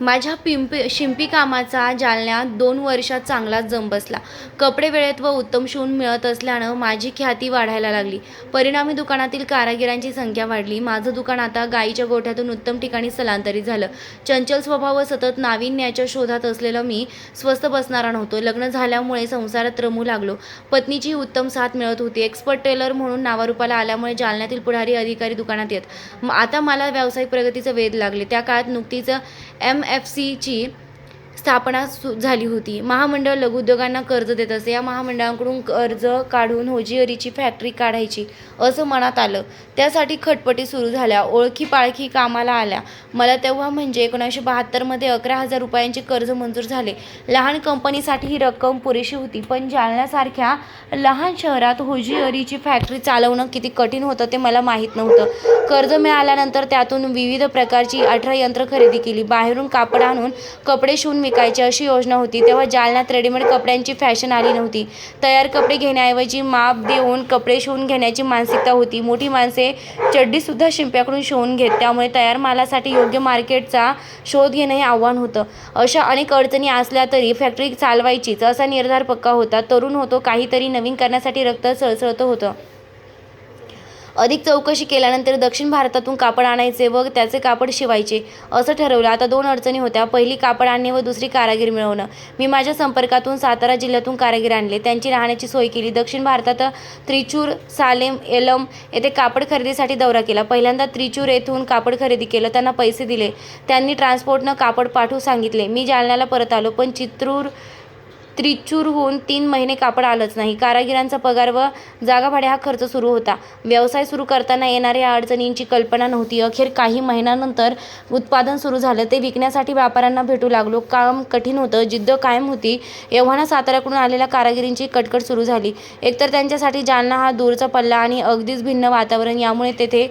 माझ्या पिंपी शिंपी कामाचा जालन्यात दोन वर्षात चांगलाच जम बसला. कपडे वेळेत व उत्तम शिवून मिळत असल्यानं माझी ख्याती वाढायला लागली. परिणामी दुकानातील कारागिरांची संख्या वाढली. माझं दुकान आता गाईच्या गोठ्यातून उत्तम ठिकाणी स्थलांतरित झालं. चंचल स्वभाव व सतत नाविन्याच्या शोधात असलेलं मी स्वस्त बसणारा नव्हतो. लग्न झाल्यामुळे संसारात रमू लागलो. पत्नीची उत्तम साथ मिळत होती. एक्सपर्ट टेलर म्हणून नावारूपाला आल्यामुळे जालन्यातील पुढारी अधिकारी दुकानात येत. म- आता मला व्यावसायिक प्रगतीचं वेध लागले. त्या काळात नुकतीच एम एफ सीची स्थापना सु झाली होती. महामंडळ लघुउद्योगांना कर्ज देत असे. या महामंडळांकडून कर्ज काढून होजिअरीची फॅक्टरी काढायची असं मनात आलं. त्यासाठी खटपटी सुरू झाल्या. ओळखी पाळखी कामाला आल्या. मला तेव्हा म्हणजे एकोणीसशे बहात्तरमध्ये अकरा हजार रुपयांचे कर्ज मंजूर झाले. लहान कंपनीसाठी ही रक्कम पुरेशी होती पण जालण्यासारख्या लहान शहरात होजिअरीची फॅक्टरी चालवणं किती कठीण होतं ते मला माहीत नव्हतं. कर्ज मिळाल्यानंतर त्यातून विविध प्रकारची अठरा यंत्र खरेदी केली. बाहेरून कापड आणून कपडे शिवून विकायचे अशी योजना होती. तेव्हा जालन्यात रेडीमेड कपड्यांची फॅशन आली नव्हती. तयार कपडे घेण्याऐवजी माप देऊन कपडे शिवून घेण्याची मानसिकता होती. मोठी माणसे चड्डीसुद्धा शिंप्याकडून शिवून घेत. त्यामुळे तयार मालासाठी योग्य मार्केटचा शोध घेणं हे आव्हान होतं. अशा अनेक अडचणी असल्या तरी फॅक्टरी चालवायचीच असा निर्धार पक्का होता. तरुण होतो काहीतरी नवीन करण्यासाठी रक्त सळसळतं होतं. अधिक चौकशी केल्यानंतर दक्षिण भारतातून कापड आणायचे व त्याचे कापड शिवायचे असं ठरवलं. आता दोन अडचणी होत्या. पहिली कापड आणणे व दुसरी कारागीर मिळवणं. मी माझ्या संपर्कातून सातारा जिल्ह्यातून कारागीर आणले. त्यांची राहण्याची सोय केली. दक्षिण भारतात त्रिचूर सालेम एलम येथे कापड खरेदीसाठी दौरा केला. पहिल्यांदा त्रिचूर येथून कापड खरेदी केलं. त्यांना पैसे दिले. त्यांनी ट्रान्सपोर्टनं कापड पाठवू सांगितले. मी जालन्याला परत आलो पण चित्रूर त्रिचूरहून तीन महिने कापड आलंच नाही. कारागिरांचा पगार व जागा भाडे हा खर्च सुरू होता. व्यवसाय सुरू करताना येणाऱ्या अडचणींची कल्पना नव्हती. अखेर काही महिन्यानंतर उत्पादन सुरू झालं. ते विकण्यासाठी व्यापाऱ्यांना भेटू लागलो. काम कठीण होतं. जिद्द कायम होती. एव्हाना साताऱ्याकडून आलेल्या कारागिरींची कटकट सुरू झाली. एकतर त्यांच्यासाठी जालना हा दूरचा पल्ला आणि अगदीच भिन्न वातावरण. यामुळे तेथे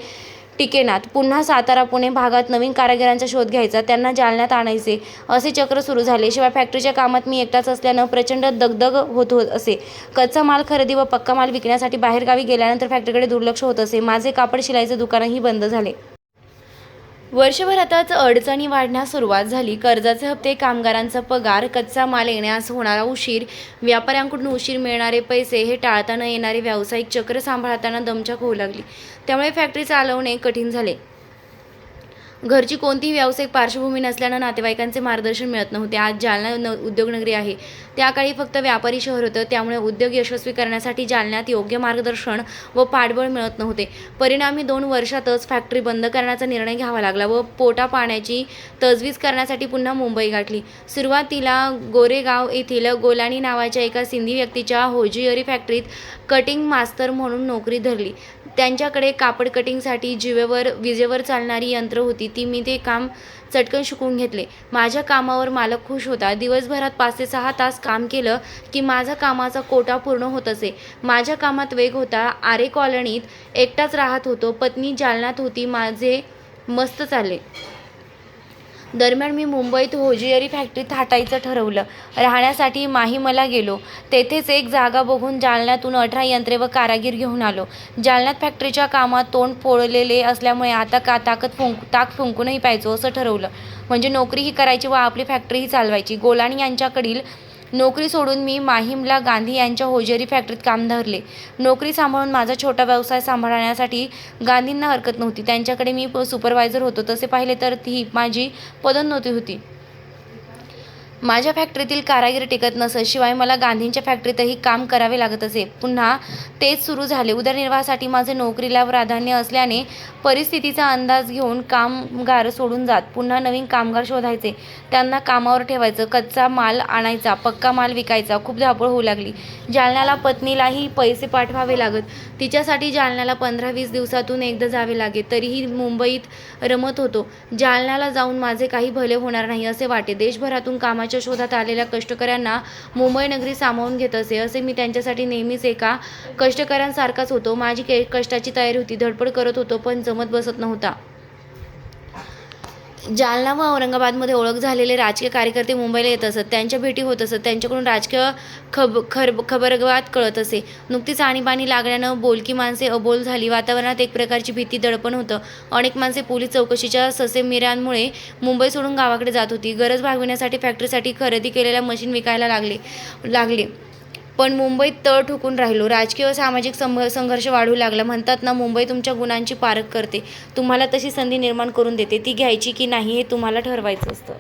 टिकेनात. पुन्हा सातारा पुणे भागात नवीन कारागिरांचा शोध घ्यायचा. त्यांना जालन्यात आणायचे. असे चक्र सुरू झाले. शिवाय फॅक्टरीच्या कामात मी एकटाच असल्यानं प्रचंड दगदग होत होत असे. कच्चा माल खरेदी व पक्का माल विकण्यासाठी बाहेरगावी गेल्यानंतर फॅक्टरीकडे दुर्लक्ष होत असे. माझे कापड शिलाईचे दुकानही बंद झाले. वर्षभरातच अडचणी वाढण्यास सुरुवात झाली. कर्जाचे हप्ते कामगारांचा पगार कच्चा माल येण्यास होणारा उशीर व्यापाऱ्यांकडून उशीर मिळणारे पैसे हे टाळताना येणारे व्यावसायिक चक्र सांभाळताना दमछाक होऊ लागली. त्यामुळे फॅक्टरी चालवणे कठीण झाले. घरची कोणतीही व्यावसायिक पार्श्वभूमी नसल्यानं नातेवाईकांचे मार्गदर्शन मिळत नव्हते. आज जालना न उद्योगनगरी आहे. त्या काळी फक्त व्यापारी शहर होतं. त्यामुळे उद्योग यशस्वी करण्यासाठी जालन्यात योग्य मार्गदर्शन व पाठबळ मिळत नव्हते. परिणामी दोन वर्षातच फॅक्टरी बंद करण्याचा निर्णय घ्यावा लागला व पोटा पाण्याची तजवीज करण्यासाठी पुन्हा मुंबई गाठली. सुरुवातीला गोरेगाव येथील गोलानी नावाच्या एका सिंधी व्यक्तीच्या होजियरी फॅक्टरीत कटिंग मास्तर म्हणून नोकरी धरली. त्यांच्याकडे कापड कटिंगसाठी जिवेवर विजेवर चालणारी यंत्र होती. ती मी ते काम चटकन शिकून घेतले. माझ्या कामावर मालक खुश होता. दिवसभरात पाच ते सहा तास काम केलं की माझा कामाचा कोटा पूर्ण होत असे. माझ्या कामात वेग होता. आरे कॉलनीत एकटाच राहत होतो. पत्नी जालनात होती. माझे मस्त चालले. दरम्यान मी मुंबईत होजिअरी फॅक्टरीत थाटायचं ठरवलं. राहण्यासाठी माहीमला गेलो. तेथेच एक जागा बघून जालन्यातून अठरा यंत्रे व कारागीर घेऊन आलो. जालन्यात फॅक्टरीच्या कामात तोंड पोळलेले असल्यामुळे आता का ताकद फुंक ताक फुंकूनही पाहिजो असं ठरवलं. म्हणजे नोकरीही करायची व आपली फॅक्टरीही चालवायची. गोलाणी यांच्याकडील नोकरी सोडून मी माहीमला गांधी यांच्या होजेरी फॅक्टरीत काम धरले. नोकरी सांभाळून माझा छोटा व्यवसाय सांभाळण्यासाठी गांधींना हरकत नव्हती. त्यांच्याकडे मी सुपरवायझर होतो. तसे पाहिले तर ती माझी पदोन्नती होती. माझ्या फॅक्टरीतील कारागीर टिकत नसत शिवाय मला गांधींच्या फॅक्टरीतही काम करावे लागत असे पुन्हा तेच सुरू झाले. उदरनिर्वाहासाठी माझे नोकरीला प्राधान्य असल्याने परिस्थितीचा अंदाज घेऊन कामगार सोडून जात. पुन्हा नवीन कामगार शोधायचे. त्यांना कामावर ठेवायचं. कच्चा माल आणायचा पक्का माल विकायचा. खूप धावपळ होऊ लागली. जालन्याला पत्नीलाही पैसे पाठवावे लागत. तिच्यासाठी जालन्याला पंधरा वीस दिवसातून एकदा जावे लागे. तरीही मुंबईत रमत होतो. जालन्याला जाऊन माझे काही भले होणार नाही असे वाटे. देशभरातून कामाच्या शोधात आलेल्या कष्टकऱ्यांना मुंबई नगरी सामावून घेत असे असे मी त्यांच्यासाठी नेहमीच एका कष्टकऱ्यांसारखाच होतो. माझी के कष्टाची तयारी होती. धडपड करत होतो पण जमत बसत नव्हता. जालना व औरंगाबादमध्ये ओळख झालेले राजकीय कार्यकर्ते मुंबईला येत असत त्यांच्या भेटी होत असत त्यांच्याकडून राजकीय खब खर खबरगवात कळत असे. नुकतीच आणीबाणी लागल्यानं बोलकी माणसे अबोल झाली. वातावरणात एक प्रकारची भीती दडपण होतं. अनेक माणसे पोलीस चौकशीच्या ससेमिरांमुळे मुंबई सोडून गावाकडे जात होती. गरज भागविण्यासाठी फॅक्टरीसाठी खरेदी केलेल्या मशीन विकायला लागले लागले. पण मुंबईत तळ ठोकून राहिलो. राजकीय व सामाजिक संघ संघर्ष वाढू लागला. म्हणतात ना मुंबई तुमच्या गुणांची पारख करते. तुम्हाला तशी संधी निर्माण करून देते. ती घ्यायची की नाही हे तुम्हाला ठरवायचं असतं.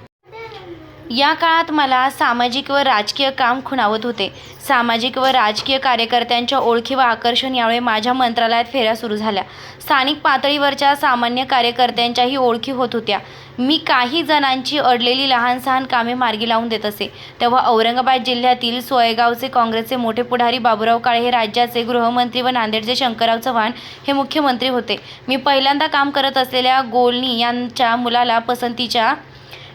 या काळात मला सामाजिक व राजकीय काम खुणावत होते. सामाजिक व राजकीय कार्यकर्त्यांच्या ओळखी व आकर्षण यावेळी माझ्या मंत्रालयात फेऱ्या सुरू झाल्या. स्थानिक पातळीवरच्या सामान्य कार्यकर्त्यांच्याही ओळखी होत होत्या. मी काही जणांची अडलेली लहान सहान कामे मार्गी लावून देत असे. तेव्हा औरंगाबाद जिल्ह्यातील सोयगावचे काँग्रेसचे मोठे पुढारी बाबुराव काळे हे राज्याचे गृहमंत्री व नांदेडचे शंकरराव चव्हाण हे मुख्यमंत्री होते. मी पहिल्यांदा काम करत असलेल्या गोलनी यांच्या मुलाला पसंतीच्या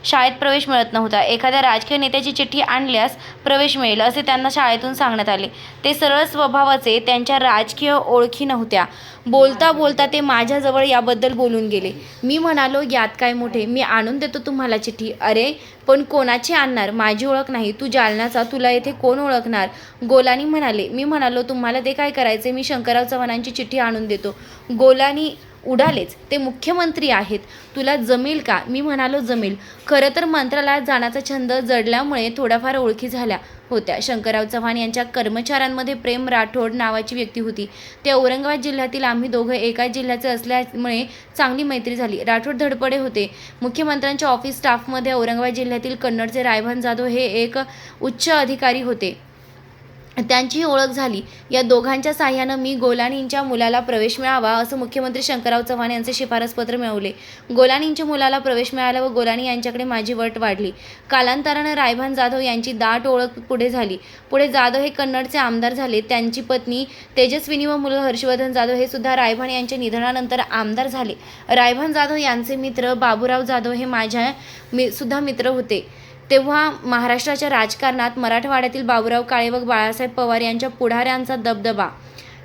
शाळेत प्रवेश मिळत नव्हता. एखाद्या राजकीय नेत्याची चिठ्ठी आणल्यास प्रवेश मिळेल असे त्यांना शाळेतून सांगण्यात आले. ते सरळ स्वभावाचे त्यांच्या राजकीय ओळखी नव्हत्या. बोलता बोलता ते माझ्याजवळ याबद्दल बोलून गेले. मी म्हणालो यात काय मोठे? मी आणून देतो तुम्हाला चिठ्ठी. अरे पण कोणाची आणणार? माझी ओळख नाही. तू जालनाचा तुला येथे कोण ओळखणार? गोलानी म्हणाले. मी म्हणालो तुम्हाला ते काय करायचे मी शंकरराव चव्हाणांची चिठ्ठी आणून देतो. गोलानी उडालेच. ते मुख्यमंत्री आहेत. तुला जमेल का? मी म्हणालो जमेल. खरं तर मंत्रालयात जाण्याचा छंद जडल्यामुळे थोड्याफार ओळखी झाल्या होत्या. शंकरराव चव्हाण यांच्या कर्मचाऱ्यांमध्ये प्रेम राठोड नावाची व्यक्ती होती. ते औरंगाबाद जिल्ह्यातील आम्ही दोघं एकाच जिल्ह्याचे असल्यामुळे चांगली मैत्री झाली. राठोड धडपडे होते. मुख्यमंत्र्यांच्या ऑफिस स्टाफमध्ये औरंगाबाद जिल्ह्यातील कन्नडचे रायभान जाधव हे एक उच्च अधिकारी होते. त्यांची ओळख झाली. या दोघांच्या साह्यानं मी गोलानींच्या मुलाला प्रवेश मिळावा असं मुख्यमंत्री शंकरराव चव्हाण यांचे शिफारसपत्र मिळवले. गोलानींच्या मुलाला प्रवेश मिळाला व गोलानी यांच्याकडे माझी वट वाढली. कालांतरानं रायभान जाधव यांची दाट ओळख पुढे झाली. पुढे जाधव हे कन्नडचे आमदार झाले. त्यांची पत्नी तेजस्विनी व मुलं हर्षवर्धन जाधव हे सुद्धा रायभान यांच्या निधनानंतर आमदार झाले. रायभान जाधव यांचे मित्र बाबूराव जाधव हे माझ्या मी सुद्धा मित्र होते. तेव्हा महाराष्ट्राच्या राजकारणात मराठवाड्यातील बाबुराव काळे व बाळासाहेब पवार यांच्या पुढाऱ्यांचा दबदबा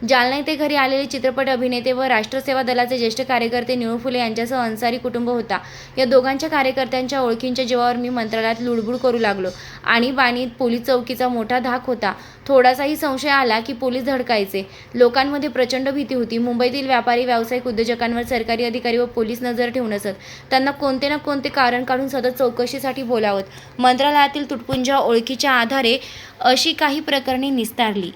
जालना येथे घरी आलेले चित्रपट अभिनेते व राष्ट्रसेवा दलाचे ज्येष्ठ कार्यकर्ते निळू फुले यांच्यासह अन्सारी कुटुंब होता. या दोघांच्या कार्यकर्त्यांच्या ओळखींच्या जीवावर मी मंत्रालयात लुडबुड करू लागलो आणि बाणीत पोलीस चौकीचा मोठा धाक होता. थोडासाही संशय आला की पोलीस धडकायचे. लोकांमध्ये प्रचंड भीती होती. मुंबईतील व्यापारी व्यावसायिक उद्योजकांवर सरकारी अधिकारी व पोलीस नजर ठेवून असत त्यांना कोणते ना कोणते कारण काढून सतत चौकशीसाठी बोलावत. मंत्रालयातील तुटपुंजा ओळखीच्या आधारे अशी काही प्रकरणे निस्तारली.